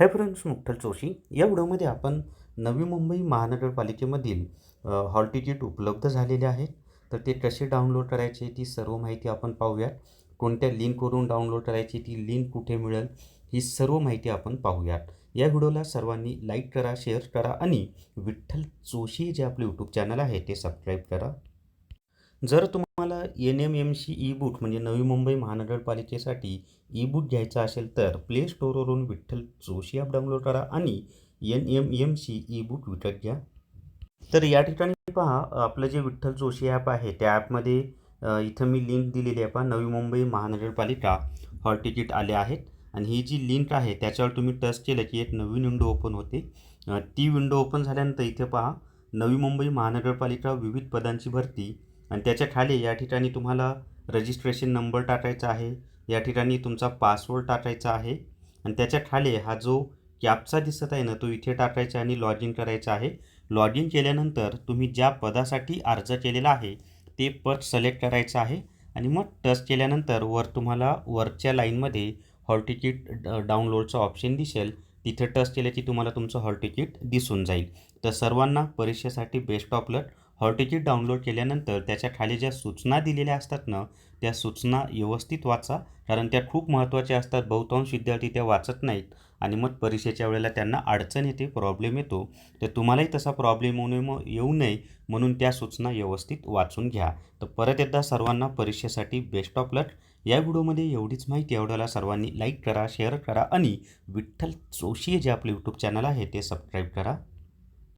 Hi friends मुक्तल Joshi या व्हिडिओमध्ये आपण नवी मुंबई महानगरपालिकेमधील हॉल तिकीट उपलब्ध झालेले आहेत तर ते कसे डाउनलोड करायचे ती सर्व माहिती आपण पाहूयात. कोणत्या लिंकवरून डाउनलोड करायची ती लिंक कुठे मिळेल ही सर्व माहिती आपण पाहूयात. या व्हिडिओला सर्वांनी लाईक करा शेअर करा आणि विठ्ठल जोशी जे आपले यूट्यूब चॅनल आहे ते सबस्क्राईब करा. जर तुम्हाला N M M C e book म्हणजे नवी मुंबई महानगरपालिकेसाठी ई बुक घ्यायचा असेल तर प्ले स्टोअरवरून विठ्ठल जोशी ॲप डाउनलोड करा आणि N M M C e book विकत घ्या. तर या ठिकाणी पहा आपलं जे विठ्ठल जोशी ॲप आहे त्या ॲपमध्ये इथं मी लिंक दिलेली आहे पहा. नवी मुंबई महानगरपालिका हॉल तिकीट आले आहेत आणि ही जी लिंक आहे त्याच्यावर तुम्ही टच केलं की एक नवीन विंडो ओपन होते. ती विंडो ओपन झाल्यानंतर इथे पहा नवी मुंबई महानगरपालिका विविध पदांची भरती आणि त्याच्याखाली या ठिकाणी तुम्हाला रजिस्ट्रेशन नंबर टाकायचा आहे. या ठिकाणी तुमचा पासवर्ड टाकायचा आहे. आणि त्याच्याखाली हा जो कॅपचा दिसत आहे ना तो इथे टाकायचा आणि लॉग इन करायचा आहे. लॉग इन केल्यानंतर तुम्ही ज्या पदासाठी अर्ज केलेला आहे ते पद सिलेक्ट करायचं आहे. आणि मग टच केल्यानंतर वर तुम्हाला वरच्या लाईनमध्ये हॉल तिकीट डाउनलोडचं ऑप्शन दिसेल. तिथे टच केलं की तुम्हाला तुमचं हॉल तिकीट दिसून जाईल. तर सर्वांना परीक्षेसाठी best of luck hall download केल्यानंतर त्याच्याखाली ज्या सूचना दिलेल्या असतात ना त्या सूचना व्यवस्थित वाचा कारण त्या खूप महत्त्वाच्या असतात. बहुतांश विद्यार्थी त्या वाचत नाहीत आणि मग परीक्षेच्या वेळेला त्यांना अडचण येते प्रॉब्लेम येतो. तर तुम्हालाही तसा प्रॉब्लेम होऊ नये मग येऊ नये म्हणून त्या सूचना व्यवस्थित वाचून घ्या. तर परत एकदा सर्वांना परीक्षेसाठी बेस्ट ऑफ लक या व्हिडिओमध्ये एवढीच माहिती एवढ्याला सर्वांनी लाईक करा शेअर करा आणि विठ्ठल जोशी जे आपले यूट्यूब चॅनल आहे ते सबस्क्राईब करा.